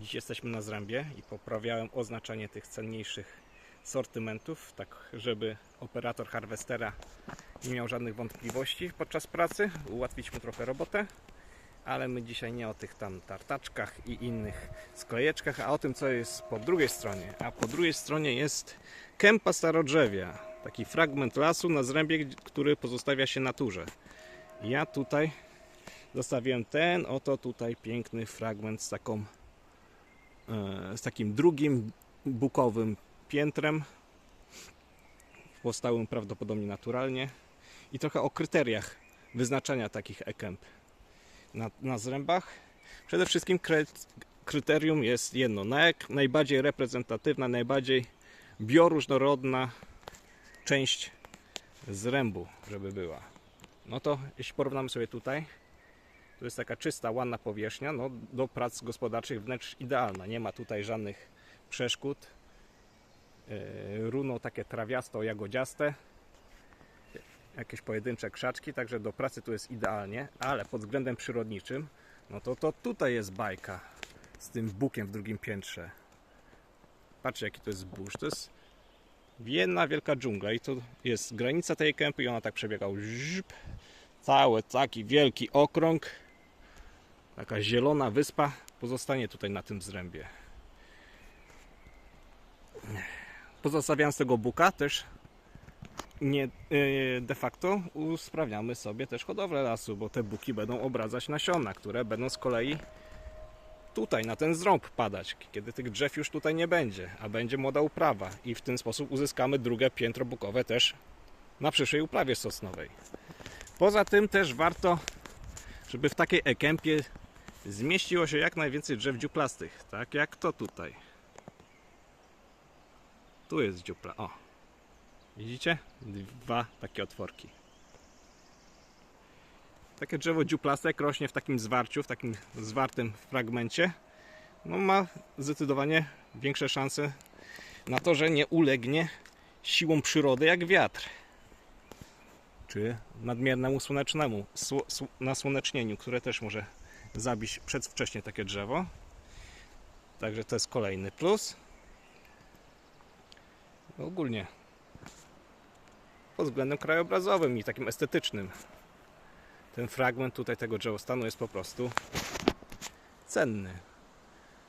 Dziś jesteśmy na Zrębie i poprawiałem oznaczenie tych cenniejszych sortymentów, tak żeby operator harwestera nie miał żadnych wątpliwości podczas pracy, ułatwić mu trochę robotę. Ale my dzisiaj nie o tych tam tartaczkach i innych sklejeczkach, a o tym, co jest po drugiej stronie. A po drugiej stronie jest kępa starodrzewia. Taki fragment lasu na Zrębie, który pozostawia się naturze. Ja tutaj zostawiłem ten oto tutaj piękny fragment z taką z takim drugim bukowym piętrem powstałym prawdopodobnie naturalnie i trochę o kryteriach wyznaczania takich e-kemp na, na zrębach. Przede wszystkim kry, kryterium jest jedno, naj, najbardziej reprezentatywna, najbardziej bioróżnorodna część zrębu, żeby była. No to jeśli porównamy sobie tutaj, to jest taka czysta, ładna powierzchnia, no do prac gospodarczych wręcz idealna. Nie ma tutaj żadnych przeszkód. Yy, Runo takie trawiasto-jagodziaste, jakieś pojedyncze krzaczki, także do pracy tu jest idealnie, ale pod względem przyrodniczym, no to, to tutaj jest bajka z tym bukiem w drugim piętrze. Patrzcie jaki to jest burz, to jest jedna wielka dżungla i to jest granica tej kępy i ona tak przebiega. Żp, cały taki wielki okrąg taka zielona wyspa pozostanie tutaj na tym zrębie pozostawiając tego buka też. Nie, yy, de facto usprawniamy sobie też hodowlę lasu, bo te buki będą obradzać nasiona, które będą z kolei tutaj na ten zrąb padać, kiedy tych drzew już tutaj nie będzie, a będzie młoda uprawa. I w ten sposób uzyskamy drugie piętro bukowe też na przyszłej uprawie sosnowej. Poza tym też warto, żeby w takiej ekempie zmieściło się jak najwięcej drzew dziuplastych, tak jak to tutaj. Tu jest dziupla, o. Widzicie? Dwa takie otworki. Takie drzewo dziuplastek rośnie w takim zwarciu, w takim zwartym fragmencie. No ma zdecydowanie większe szanse na to, że nie ulegnie siłom przyrody jak wiatr. Czy nadmiernemu słonecznemu sło, sł, nasłonecznieniu, które też może zabić przedwcześnie takie drzewo. Także to jest kolejny plus. No ogólnie pod względem krajobrazowym i takim estetycznym. Ten fragment tutaj tego drzewostanu jest po prostu cenny.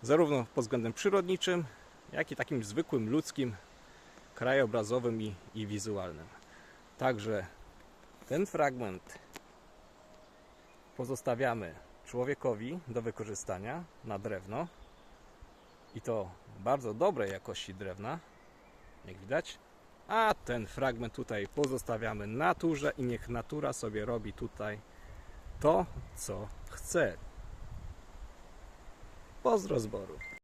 Zarówno pod względem przyrodniczym, jak i takim zwykłym ludzkim, krajobrazowym i, i wizualnym. Także ten fragment pozostawiamy człowiekowi do wykorzystania na drewno i to bardzo dobrej jakości drewna, jak widać. A ten fragment tutaj pozostawiamy naturze i niech natura sobie robi tutaj to, co chce. Pozdro zboru.